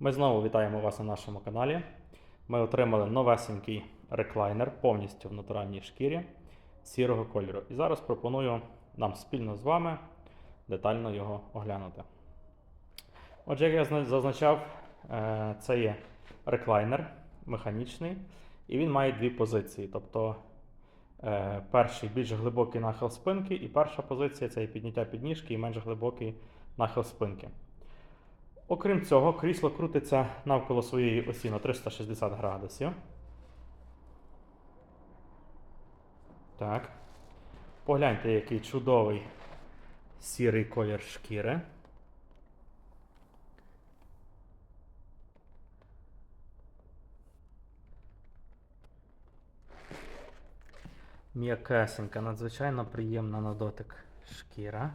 Ми знову вітаємо вас на нашому каналі. Ми отримали новесенький реклайнер повністю в натуральній шкірі сірого кольору. І зараз пропоную нам спільно з вами детально його оглянути. Отже, як я зазначав, е, це є реклайнер механічний, і він має дві позиції. Тобто е, перший більш глибокий нахил спинки, і перша позиція це є підняття підніжки і менш глибокий нахил спинки. Окрім цього, крісло крутиться навколо своєї осі на 360 градусів. Так. Погляньте, який чудовий сірий колір шкіри. М'якесенька, надзвичайно приємна на дотик шкіра.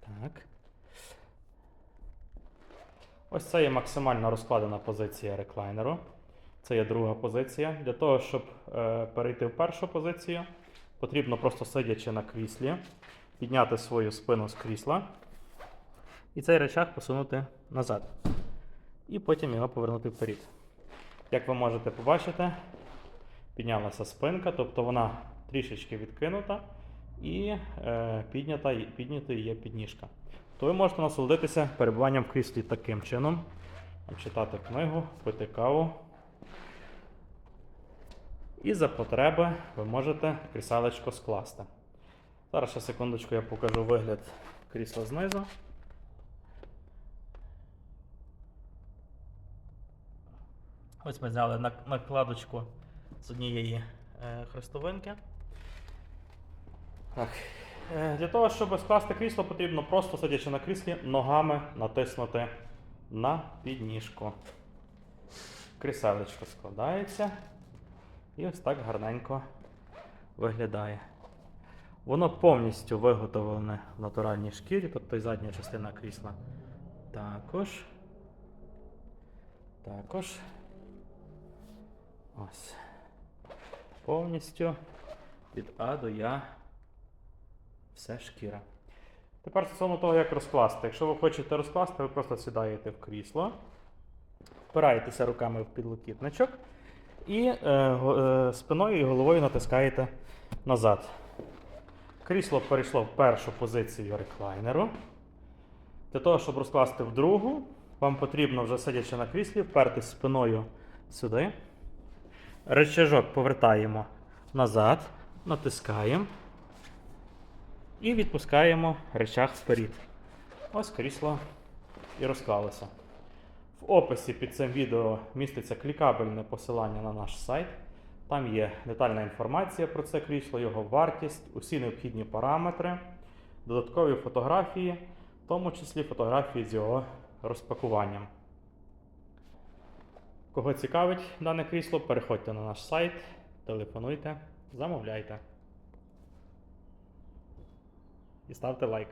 Так. Ось це є максимально розкладена позиція реклайнеру. Це є друга позиція. Для того, щоб е, перейти в першу позицію, потрібно просто сидячи на кріслі, підняти свою спину з крісла і цей речах посунути назад. І потім його повернути вперед. Як ви можете побачити, піднялася спинка, тобто вона трішечки відкинута і е, піднята, піднятою є підніжка. То ви можете насолодитися перебуванням в кріслі таким чином, читати книгу, пити каву. І за потреби ви можете кріселечко скласти. Зараз ще секундочку я покажу вигляд крісла знизу. Ось ми зняли накладочку з однієї е, хрестовинки. Так. Е, Для того, щоб скласти крісло, потрібно просто сидячи на кріслі, ногами натиснути на підніжку. Кріселечко складається і ось так гарненько виглядає. Воно повністю виготовлене в натуральній шкірі, тобто і задня частина крісла також. Також. Ось. Повністю від А до Я все шкіра. Тепер стосовно того, як розкласти. Якщо ви хочете розкласти, ви просто сідаєте в крісло, впираєтеся руками в підлокітничок і е, е, спиною і головою натискаєте назад. Крісло перейшло в першу позицію реклайнеру. Для того, щоб розкласти в другу, вам потрібно вже сидячи на кріслі, впертись спиною сюди. Речажок повертаємо назад, натискаємо і відпускаємо речах вперед. Ось крісло і розклалося. В описі під цим відео міститься клікабельне посилання на наш сайт. Там є детальна інформація про це крісло, його вартість, усі необхідні параметри, додаткові фотографії, в тому числі фотографії з його розпакуванням. Кого цікавить дане крісло, переходьте на наш сайт, телефонуйте, замовляйте. І ставте лайк.